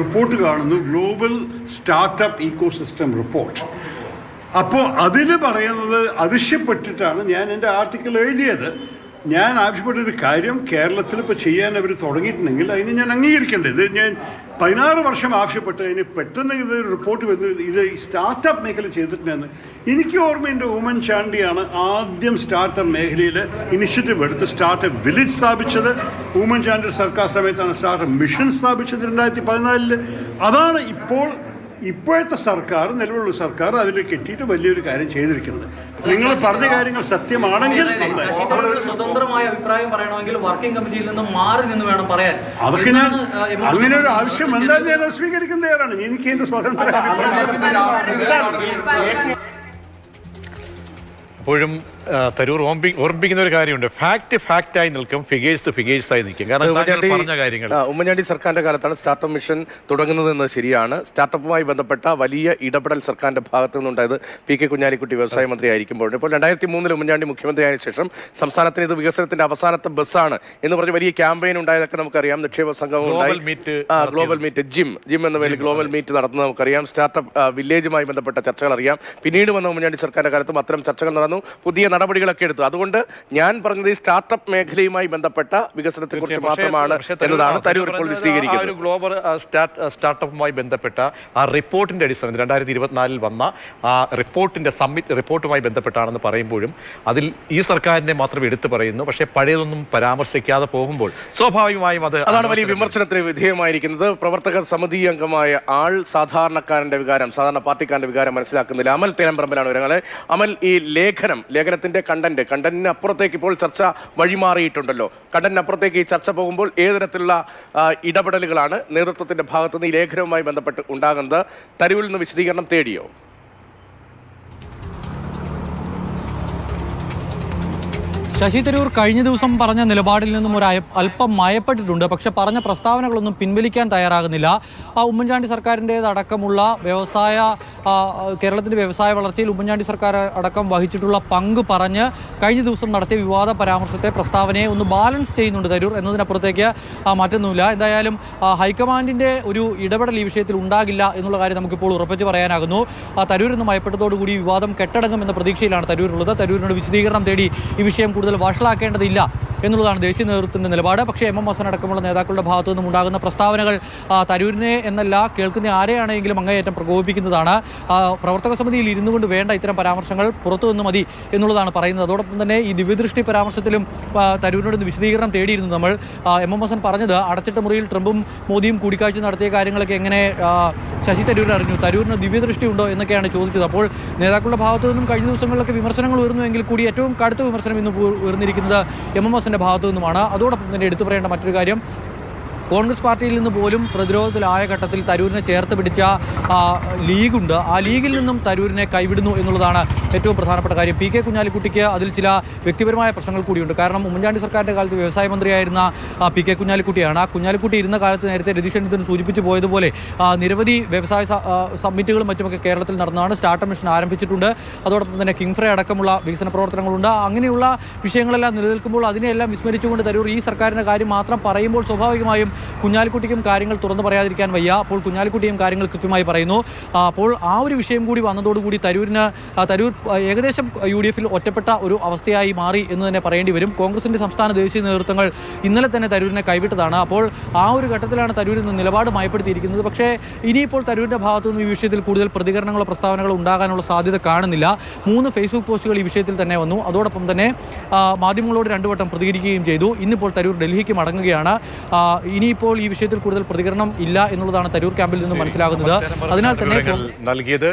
Report കാണുന്നു global startup ecosystem report അപ്പോൾ അതിൽ പറയുന്നത് അതിശയപ്പെട്ടിട്ടാണ് ഞാൻ എന്റെ ആർട്ടിക്കിൾ എഴുതിയത്. ഞാൻ ആവശ്യപ്പെട്ടൊരു കാര്യം കേരളത്തിൽ ഇപ്പോൾ ചെയ്യാൻ അവർ തുടങ്ങിയിട്ടുണ്ടെങ്കിൽ അതിന് ഞാൻ അംഗീകരിക്കേണ്ടത്. ഞാൻ പതിനാറ് വർഷം ആവശ്യപ്പെട്ട് അതിന് പെട്ടെന്ന് ഇത് റിപ്പോർട്ട് വന്നു. ഇത് സ്റ്റാർട്ടപ്പ് മേഖല ചെയ്തിട്ടുണ്ടെന്ന് എനിക്ക് ഓർമ്മയുണ്ട് ഉമൻ ചാണ്ടിയാണ് ആദ്യം സ്റ്റാർട്ടപ്പ് മേഖലയിൽ ഇനിഷ്യേറ്റീവ് എടുത്ത് സ്റ്റാർട്ടപ്പ് വില്ലേജ് സ്ഥാപിച്ചത്. ഉമൻ ചാണ്ടി സർക്കാർ സമയത്താണ് സ്റ്റാർട്ടപ്പ് മിഷൻ സ്ഥാപിച്ചത് രണ്ടായിരത്തി പതിനാലിൽ അതാണ് ഇപ്പോൾ ഇപ്പോഴത്തെ സർക്കാർ നിലവിലുള്ള സർക്കാർ അതിൽ കെട്ടിയിട്ട് വലിയൊരു കാര്യം ചെയ്തിരിക്കുന്നത് നിങ്ങൾ പറഞ്ഞ കാര്യങ്ങൾ സത്യമാണെങ്കിൽ. സ്വതന്ത്രമായ അഭിപ്രായം പറയണമെങ്കിൽ വർക്കിംഗ് കമ്മിറ്റിയിൽ നിന്ന് മാറി നിന്ന് വേണം പറയാൻ അതൊക്കെ ഞാൻ. അങ്ങനെ ഒരു ആവശ്യം എന്തായാലും ഞാൻ സ്വീകരിക്കുന്ന തയ്യാറാണ് എനിക്ക് എന്റെ സ്വാതന്ത്ര്യം അപ്പോഴും തരൂർ ഓർമ്മി ഓർമ്മിപ്പിക്കുന്ന ഒരു കാര്യമുണ്ട് ഫാക്ട് ഫാക്റ്റായി നിൽക്കും. ഫിഗേഴ്സ് ഫിഗേഴ്സ് ആയി നിൽക്കും. കാരണം പറഞ്ഞ കാര്യങ്ങൾ. ഉമ്മൻചാണ്ടി സർക്കാരിന്റെ കാലത്താണ് സ്റ്റാർട്ടപ്പ് മിഷൻ തുടങ്ങുന്നത് എന്നത് ശരിയാണ്. സ്റ്റാർട്ടപ്പുമായി ബന്ധപ്പെട്ട വലിയ ഇടപെടൽ സർക്കാരിന്റെ ഭാഗത്തു നിന്നുണ്ടായത് പി കെ കുഞ്ഞാലിക്കുട്ടി വ്യവസായ മന്ത്രി ആയിരിക്കുമ്പോൾ ഇപ്പോൾ രണ്ടായിരത്തി മൂന്നിൽ ഉമ്മൻചാണ്ടി മുഖ്യമന്ത്രിയായ ശേഷം സംസ്ഥാനത്തിന് ഇത് വികസനത്തിന്റെ അവസാനത്തെ ബസ്സാണ് എന്ന് പറഞ്ഞ് വലിയ ക്യാമ്പയിൻ ഉണ്ടായതൊക്കെ നമുക്കറിയാം. നിക്ഷേപ സംഘവും global meet global meet GIM GIM എന്ന പേരിൽ ഗ്ലോബൽ മീറ്റ് നടത്തുന്നത് നമുക്കറിയാം. സ്റ്റാർട്ടപ്പ് വില്ലേജുമായി ബന്ധപ്പെട്ട ചർച്ചകൾ അറിയാം. പിന്നീട് വന്ന ഉമ്മൻചാണ്ടി സർക്കാരിന്റെ കാലത്തും അത്തരം ചർച്ചകൾ നടന്നു. പുതിയ നടപടികളൊക്കെ എടുത്തു. അതുകൊണ്ട് ഞാൻ പറഞ്ഞത് ഈ സ്റ്റാർട്ടപ്പ് മേഖലയുമായി ബന്ധപ്പെട്ട വികസനത്തെ കുറിച്ച് മാത്രമാണ് എന്നതാണ് തരൂർ ഇപ്പോൾ വിശദീകരിക്കുന്നത്. ഗ്ലോബൽ സ്റ്റാർട്ടപ്പുമായി ബന്ധപ്പെട്ട ആ റിപ്പോർട്ടിന്റെ അടിസ്ഥാനത്തിൽ രണ്ടായിരത്തി ഇരുപത്തിനാലിൽ വന്ന ആ റിപ്പോർട്ടിന്റെ സബ്മിറ്റ് റിപ്പോർട്ടുമായി ബന്ധപ്പെട്ടാണെന്ന് പറയുമ്പോഴും അതിൽ ഈ സർക്കാരിനെ മാത്രം എടുത്തു പറയുന്നു. പക്ഷേ പഴയതൊന്നും പരാമർശിക്കാതെ പോകുമ്പോൾ സ്വാഭാവികമായും അത് അതാണ് വലിയ വിമർശനത്തിന് വിധേയമായിരിക്കുന്നത്. പ്രവർത്തക സമിതി അംഗമായ ആൾ സാധാരണക്കാരന്റെ വികാരം സാധാരണ പാർട്ടിക്കാരന്റെ വികാരം മനസ്സിലാക്കുന്നില്ല. അമൽ തേനമ്പ്രമ്പലാണ് വിവരങ്ങൾ അമൽ ഈ ലേഖനം ലേഖനത്തിന്റെ കണ്ടന്റ്. കണ്ടന്റിന് അപ്പുറത്തേക്ക് ഇപ്പോൾ ചർച്ച വഴിമാറിയിട്ടുണ്ടല്ലോ. കണ്ടന്റിന് അപ്പുറത്തേക്ക് ഈ ചർച്ച പോകുമ്പോൾ ഏത് തരത്തിലുള്ള ആ, ഇടപെടലുകളാണ് നേതൃത്വത്തിന്റെ ഭാഗത്തുനിന്ന് ഈ ലേഖനവുമായി ബന്ധപ്പെട്ട് ഉണ്ടാകുന്നത്? തരൂരിൽ നിന്ന് വിശദീകരണം തേടിയോ? ശശി തരൂർ കഴിഞ്ഞ ദിവസം പറഞ്ഞ നിലപാടിൽ നിന്നും ഒരു അല്പം മയപ്പെട്ടിട്ടുണ്ട്. പക്ഷെ പറഞ്ഞ പ്രസ്താവനകളൊന്നും പിൻവലിക്കാൻ തയ്യാറാകുന്നില്ല. ആ ഉമ്മൻചാണ്ടി സർക്കാരിന്റേതടക്കമുള്ള വ്യവസായ ആ, കേരളത്തിന്റെ വ്യവസായ വളർച്ചയിൽ ഉമ്മൻചാണ്ടി സർക്കാർ അടക്കം വഹിച്ചിട്ടുള്ള പങ്ക് പറഞ്ഞ് കഴിഞ്ഞ ദിവസം നടത്തിയ വിവാദ പരാമർശത്തെ പ്രസ്താവനയെ ഒന്ന് ബാലൻസ് ചെയ്യുന്നുണ്ട് തരൂർ എന്നതിനപ്പുറത്തേക്ക് മാറ്റൊന്നുമില്ല. എന്തായാലും ഹൈക്കമാൻഡിന്റെ ഒരു ഇടപെടൽ ഈ വിഷയത്തിൽ ഉണ്ടാകില്ല എന്നുള്ള കാര്യം നമുക്കിപ്പോൾ ഉറപ്പിച്ച് പറയാനാകുന്നു. തരൂർ എന്ന് മയപ്പെട്ടതോടുകൂടി വിവാദം കെട്ടടങ്ങും എന്ന പ്രതീക്ഷയിലാണ് തരൂരുള്ളത്. തരൂരിനോട് വിശദീകരണം തേടി ഈ വിഷയം കൂടുതൽ വഷളാക്കേണ്ടതില്ല. എന്നുള്ളതാണ് ദേശീയ നേതൃത്വത്തിന്റെ നിലപാട്. പക്ഷേ എം എം ഹസൻ അടക്കമുള്ള നേതാക്കളുടെ ഭാഗത്തു നിന്നും ഉണ്ടാകുന്ന പ്രസ്താവനകൾ തരൂരിനെ എന്നല്ല കേൾക്കുന്ന ആരെയാണെങ്കിലും അങ്ങേയറ്റം പ്രകോപിപ്പിക്കുന്നതാണ്. പ്രവർത്തക സമിതിയിൽ ഇരുന്നു കൊണ്ട് വേണ്ട ഇത്തരം പരാമർശങ്ങൾ പുറത്തു നിന്ന് മതി എന്നുള്ളതാണ് പറയുന്നത്. അതോടൊപ്പം തന്നെ ഈ ദിവ്യദൃഷ്ടി പരാമർശത്തിലും തരൂരിനോട് വിശദീകരണം തേടിയിരുന്നു നമ്മൾ. എം എം ഹസൻ പറഞ്ഞത് അടച്ചിട്ട മുറിയിൽ ട്രംപും മോദിയും കൂടിക്കാഴ്ച നടത്തിയ കാര്യങ്ങളൊക്കെ എങ്ങനെ ശശി തരൂർ അറിഞ്ഞു. തരൂരിന് ദിവ്യദൃഷ്ടി ഉണ്ടോ എന്നൊക്കെയാണ് ചോദിച്ചത്. അപ്പോൾ നേതാക്കളുടെ ഭാഗത്തു നിന്നും കഴിഞ്ഞ ദിവസങ്ങളിലൊക്കെ വിമർശനങ്ങൾ ഉയർന്നുവെങ്കിൽ കൂടി ഏറ്റവും കടുത്ത വിമർശനം ഇന്ന് ഉയർ- ഉയർന്നിരിക്കുന്നത് എം എം എസിന്റെ ഭാഗത്തു നിന്നുമാണ്. അതോടൊപ്പം തന്നെ എടുത്തു പറയേണ്ട മറ്റൊരു കാര്യം കോൺഗ്രസ് പാർട്ടിയിൽ നിന്ന് പോലും പ്രതിരോധത്തിലായ ഘട്ടത്തിൽ തരൂരിനെ ചേർത്ത് പിടിച്ച ലീഗുണ്ട്. ആ ലീഗിൽ നിന്നും തരൂരിനെ കൈവിടുന്നു എന്നുള്ളതാണ് ഏറ്റവും പ്രധാനപ്പെട്ട കാര്യം. പി കെ കുഞ്ഞാലിക്കുട്ടിക്ക് അതിൽ ചില വ്യക്തിപരമായ പ്രശ്നങ്ങൾ കൂടിയുണ്ട്. കാരണം ഉമ്മൻചാണ്ടി സർക്കാരിന്റെ കാലത്ത് വ്യവസായ മന്ത്രിയായിരുന്ന പി കെ കുഞ്ഞാലിക്കുട്ടിയാണ്. ആ കുഞ്ഞാലിക്കുട്ടി ഇരുന്ന കാലത്ത് നേരത്തെ രതീഷ് ഇതിന് സൂചിപ്പിച്ചു പോയതുപോലെ നിരവധി വ്യവസായ സമ്മിറ്റുകളും മറ്റുമൊക്കെ കേരളത്തിൽ നടന്നതാണ്. സ്റ്റാർട്ടപ്പ് മിഷൻ ആരംഭിച്ചിട്ടുണ്ട്. അതോടൊപ്പം തന്നെ കിങ്ഫ്ര അടക്കമുള്ള വികസന പ്രവർത്തനങ്ങളുണ്ട്. അങ്ങനെയുള്ള വിഷയങ്ങളെല്ലാം നിലനിൽക്കുമ്പോൾ അതിനെയെല്ലാം വിസ്മരിച്ചുകൊണ്ട് തരൂർ ഈ സർക്കാരിന്റെ കാര്യം മാത്രം പറയുമ്പോൾ സ്വാഭാവികമായും കുഞ്ഞാലിക്കുട്ടിക്കും കാര്യങ്ങൾ തുറന്നു പറയാതിരിക്കാൻ വയ്യ. അപ്പോൾ കുഞ്ഞാലിക്കുട്ടിയും കാര്യങ്ങൾ കൃത്യമായി പറയുന്നു. അപ്പോൾ ആ ഒരു വിഷയം കൂടി വന്നതോടുകൂടി തരൂരിന് തരൂർ ഏകദേശം യു ഡി എഫിൽ ഒറ്റപ്പെട്ട ഒരു അവസ്ഥയായി മാറി എന്ന് തന്നെ പറയേണ്ടി വരും. കോൺഗ്രസിന്റെ സംസ്ഥാന ദേശീയ നേതൃത്വങ്ങൾ ഇന്നലെ തന്നെ തരൂരിനെ കൈവിട്ടതാണ്. അപ്പോൾ ആ ഒരു ഘട്ടത്തിലാണ് തരൂരിൽ നിന്ന് നിലപാട് മയപ്പെടുത്തിയിരിക്കുന്നത്. പക്ഷേ ഇനിയിപ്പോൾ തരൂരിന്റെ ഭാഗത്തു നിന്ന് ഈ വിഷയത്തിൽ കൂടുതൽ പ്രതികരണങ്ങളോ പ്രസ്താവനകളോ ഉണ്ടാകാനുള്ള സാധ്യത കാണുന്നില്ല. മൂന്ന് ഫേസ്ബുക്ക് പോസ്റ്റുകൾ ഈ വിഷയത്തിൽ തന്നെ വന്നു. അതോടൊപ്പം തന്നെ മാധ്യമങ്ങളോട് രണ്ടു വട്ടം പ്രതികരിക്കുകയും ചെയ്തു. ഇന്നിപ്പോൾ തരൂർ ഡൽഹിക്ക് മടങ്ങുകയാണ്. ആ, ഇനിയിപ്പോൾ ഈ വിഷയത്തിൽ കൂടുതൽ പ്രതികരണം ഇല്ല എന്നുള്ളതാണ് തരൂർ ക്യാമ്പിൽ നിന്ന് മനസ്സിലാകുന്നത്. അതിനാൽ തന്നെ നൽകിയത്